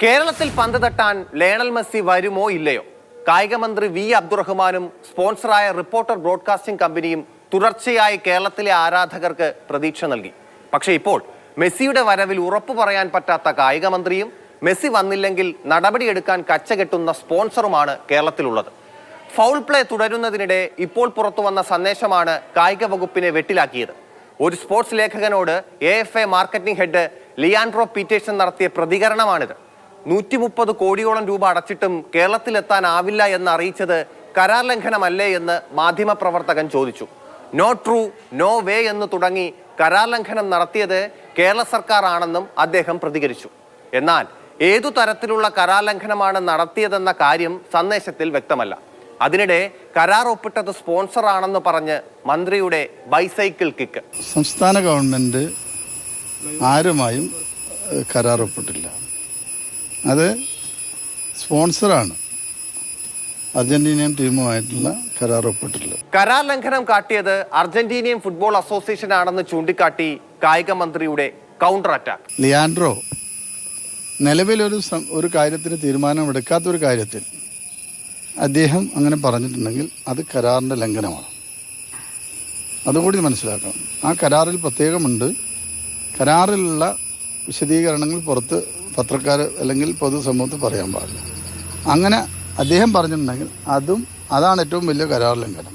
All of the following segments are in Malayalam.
കേരളത്തിൽ പന്ത് തട്ടാൻ ലയണൽ മെസ്സി വരുമോ ഇല്ലയോ? കായികമന്ത്രി വി അബ്ദുറഹ്മാനും സ്പോൺസറായ റിപ്പോർട്ടർ ബ്രോഡ്കാസ്റ്റിംഗ് കമ്പനിയും തുടർച്ചയായി കേരളത്തിലെ ആരാധകർക്ക് പ്രതീക്ഷ നൽകി. പക്ഷേ ഇപ്പോൾ മെസ്സിയുടെ വരവിൽ ഉറപ്പു പറയാൻ പറ്റാത്ത കായികമന്ത്രിയും മെസ്സി വന്നില്ലെങ്കിൽ നടപടിയെടുക്കാൻ കച്ചകെട്ടുന്ന സ്പോൺസറുമാണ് കേരളത്തിലുള്ളത്. ഫൗൾ പ്ലേ തുടരുന്നതിനിടെ ഇപ്പോൾ പുറത്തു വന്ന സന്ദേശമാണ് കായിക വകുപ്പിനെ വെട്ടിലാക്കിയത്. ഒരു sports ലേഖകനോട് A F A marketing head Leandro Petersen നടത്തിയ പ്രതികരണമാണിത്. നൂറ്റി മുപ്പത് കോടിയോളം രൂപ അടച്ചിട്ടും കേരളത്തിലെത്താനാവില്ല എന്ന് അറിയിച്ചത് കരാർ ലംഘനമല്ലേ എന്ന് മാധ്യമപ്രവർത്തകൻ ചോദിച്ചു. നോ ട്രൂ നോ വേ എന്ന് തുടങ്ങി കരാർ ലംഘനം നടത്തിയത് കേരള സർക്കാർ ആണെന്നും അദ്ദേഹം പ്രതികരിച്ചു. എന്നാൽ ഏതു തരത്തിലുള്ള കരാർ ലംഘനമാണ് നടത്തിയതെന്ന കാര്യം സന്ദേശത്തിൽ വ്യക്തമല്ല. അതിനിടെ കരാർ ഒപ്പിട്ടത് സ്പോൺസർ ആണെന്ന് പറഞ്ഞ് മന്ത്രിയുടെ ബൈസൈക്കിൾ കിക്ക് സംസ്ഥാന ഗവൺമെന്റ് ആരുമായും കരാർ ഒപ്പിട്ടില്ല. അത് സ്പോൺസറാണ്. അർജന്റീനിയൻ ടീമുമായിട്ടുള്ള കരാർ ഒപ്പിട്ടിട്ടുള്ളത്. കരാർ ലംഘനം കാട്ടിയത് അർജന്റീനിയൻ ഫുട്ബോൾ അസോസിയേഷൻ ആണെന്ന് ചൂണ്ടിക്കാട്ടി കായിക മന്ത്രിയുടെ കൗണ്ടർ അറ്റാക്ക് ലിയാൻഡ്രോ നിലവിലൊരു ഒരു കാര്യത്തിന് തീരുമാനമെടുക്കാത്ത ഒരു കാര്യത്തിൽ അദ്ദേഹം അങ്ങനെ പറഞ്ഞിട്ടുണ്ടെങ്കിൽ അത് കരാറിന്റെ ലംഘനമാണ്. അതുകൂടി മനസ്സിലാക്കണം. ആ കരാറിൽ പ്രത്യേകമുണ്ട്. കരാറിലുള്ള വിശദീകരണങ്ങൾ പുറത്ത് പത്രക്കാർ അല്ലെങ്കിൽ പൊതുസമൂഹത്തിൽ പറയാൻ പാടില്ല. അങ്ങനെ അദ്ദേഹം പറഞ്ഞിട്ടുണ്ടെങ്കിൽ അതും അതാണ് ഏറ്റവും വലിയ കരാർ ലംഘനം.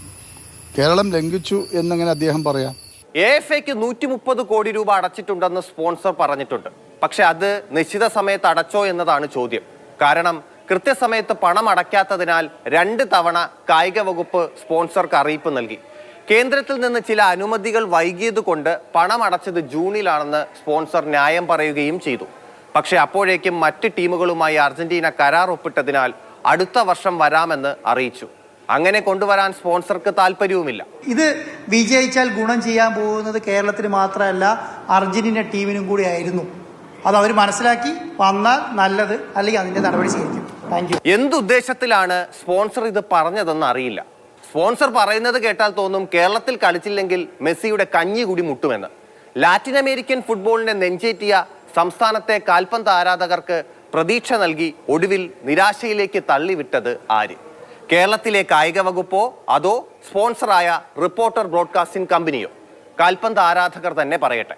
കേരളം ലംഘിച്ചു എന്നങ്ങനെ അദ്ദേഹം പറയാം? എ എഫ് എക്ക് നൂറ്റി മുപ്പത് കോടി രൂപ അടച്ചിട്ടുണ്ടെന്ന് സ്പോൺസർ പറഞ്ഞിട്ടുണ്ട്. പക്ഷെ അത് നിശ്ചിത സമയത്ത് അടച്ചോ എന്നതാണ് ചോദ്യം. കാരണം കൃത്യസമയത്ത് പണം അടയ്ക്കാത്തതിനാൽ രണ്ട് തവണ കായിക വകുപ്പ് സ്പോൺസർക്ക് അറിയിപ്പ് നൽകി. കേന്ദ്രത്തിൽ നിന്ന് ചില അനുമതികൾ വൈകിയത് കൊണ്ട് പണം അടച്ചത് ജൂണിലാണെന്ന് സ്പോൺസർ ന്യായം പറയുകയും ചെയ്തു. പക്ഷെ അപ്പോഴേക്കും മറ്റ് ടീമുകളുമായി അർജന്റീന കരാർ ഒപ്പിട്ടതിനാൽ അടുത്ത വർഷം വരാമെന്ന് അറിയിച്ചു. അങ്ങനെ കൊണ്ടുവരാൻ സ്പോൺസർക്ക് താല്പര്യവുമില്ല ഇത് വിജയിച്ചാൽ ഗുണം ചെയ്യാൻ പോകുന്നത് കേരളത്തിന് മാത്രമല്ല അർജന്റീന ടീമിനും കൂടി ആയിരുന്നു. അത് അവർ മനസ്സിലാക്കി വന്നാൽ നല്ലത് അല്ലെങ്കിൽ അതിന്റെ നടപടി സ്വീകരിക്കും. താങ്ക് യു എന്തുദ്ദേശത്തിലാണ് സ്പോൺസർ ഇത് പറഞ്ഞതെന്ന് അറിയില്ല. സ്പോൺസർ പറയുന്നത് കേട്ടാൽ തോന്നും കേരളത്തിൽ കളിച്ചില്ലെങ്കിൽ മെസ്സിയുടെ കഞ്ഞി കൂടി മുട്ടുമെന്ന്. ലാറ്റിൻ അമേരിക്കൻ ഫുട്ബോളിനെ നെഞ്ചേറ്റിയ സംസ്ഥാനത്തെ കാൽപന്ത് ആരാധകർക്ക് പ്രതീക്ഷ നൽകി ഒടുവിൽ നിരാശയിലേക്ക് തള്ളിവിട്ടത് ആര്? കേരളത്തിലെ കായിക വകുപ്പോ അതോ സ്പോൺസറായ റിപ്പോർട്ടർ ബ്രോഡ്കാസ്റ്റിംഗ് കമ്പനിയോ? കാൽപന്ത് ആരാധകർ തന്നെ പറയട്ടെ.